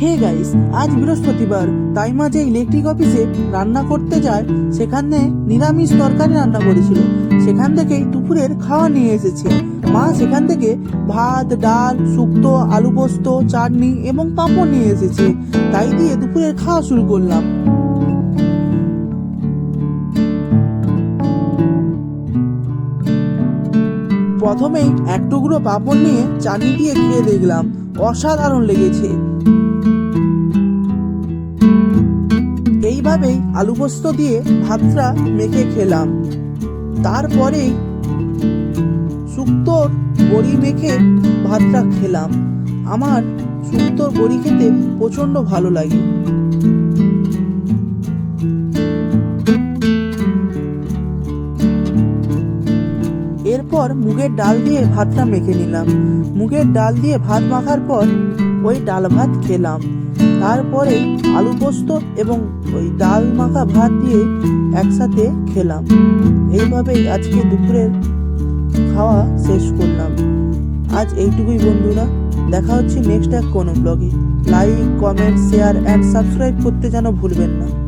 Hey guys, আজ বৃহস্পতিবার, তাই মা যে ইলেকট্রিক অফিসে রান্না করতে যায়, সেখানে নিরামিষ তরকারি রান্না করেছিল। সেখান থেকেই দুপুরের খাওয়া নিয়ে এসেছে। মা সেখান থেকে ভাত, ডাল, শুক্তো, আলু পোস্ত, চাটনি এবং পাঁপড় নিয়ে এসেছে। তাই দিয়ে দুপুরের খাওয়া শুরু করলাম। প্রথমেই এক টুকরো পাঁপড় নিয়ে চাটনি দিয়ে খেয়ে দেখলাম। অসাধারণ লেগেছে। এইভাবেই আলু পোস্ত দিয়ে ভাতটা মেখে খেলাম। তারপরেই শুক্তোর বড়ি মেখে ভাতটা খেলাম। আমার শুক্তোর বড়ি খেতে প্রচণ্ড ভালো লাগে। এরপর মুগের ডাল দিয়ে ভাতটা মেখে নিলাম। মুগের ডাল দিয়ে ভাত মাখার পর ওই ডাল ভাত খেলাম। তারপরে আলু পোস্ত এবং ওই ডাল মাখা ভাত দিয়ে একসাথে খেলাম। এইভাবেই আজকে দুপুরের খাওয়া শেষ করলাম। আজ এইটুকুই বন্ধুরা। দেখা হচ্ছে নেক্সট এক কোনো ব্লগে like comment share and subscribe করতে যেন ভুলবেন না।